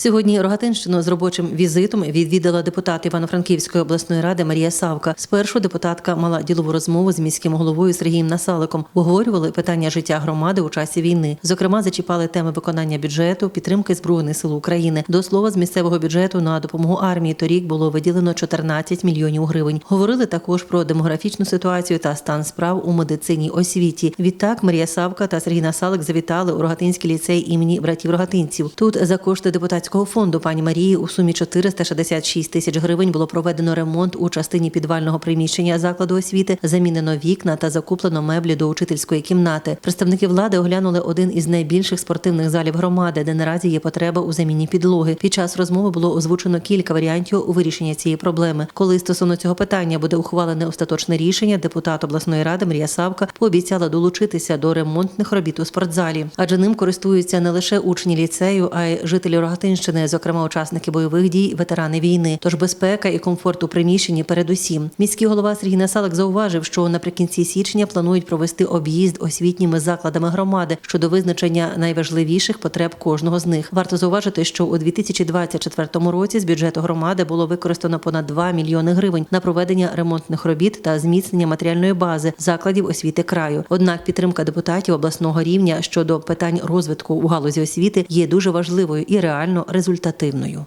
Сьогодні Рогатинщину з робочим візитом відвідала депутат Івано-Франківської обласної ради Марія Савка. Спершу депутатка мала ділову розмову з міським головою Сергієм Насаликом. Обговорювали питання життя громади у часі війни. Зокрема, зачіпали теми виконання бюджету, підтримки збройних сил України. До слова, з місцевого бюджету на допомогу армії торік було виділено 14 мільйонів гривень. Говорили також про демографічну ситуацію та стан справ у медицині освіті. Відтак Марія Савка та Сергій Насалик завітали у Рогатинський ліцей імені братів Рогатинців. Тут за кошти депутатського фонду пані Марії у сумі 466 тисяч гривень було проведено ремонт у частині підвального приміщення закладу освіти, замінено вікна та закуплено меблі до учительської кімнати. Представники влади оглянули один із найбільших спортивних залів громади, де наразі є потреба у заміні підлоги. Під час розмови було озвучено кілька варіантів у вирішенні цієї проблеми. Коли стосовно цього питання буде ухвалене остаточне рішення, депутат обласної ради Мрія Савка пообіцяла долучитися до ремонтних робіт у спортзалі, адже ним користуються не лише учні ліцею, а й жителі Рогатинщини, зокрема учасники бойових дій, ветерани війни. Тож безпека і комфорт у приміщенні передусім. Міський голова Сергій Насалик зауважив, що наприкінці січня планують провести об'їзд освітніми закладами громади щодо визначення найважливіших потреб кожного з них. Варто зауважити, що у 2024 році з бюджету громади було використано понад 2 мільйони гривень на проведення ремонтних робіт та зміцнення матеріальної бази закладів освіти краю. Однак підтримка депутатів обласного рівня щодо питань розвитку у галузі освіти є дуже важливою і реально результативною.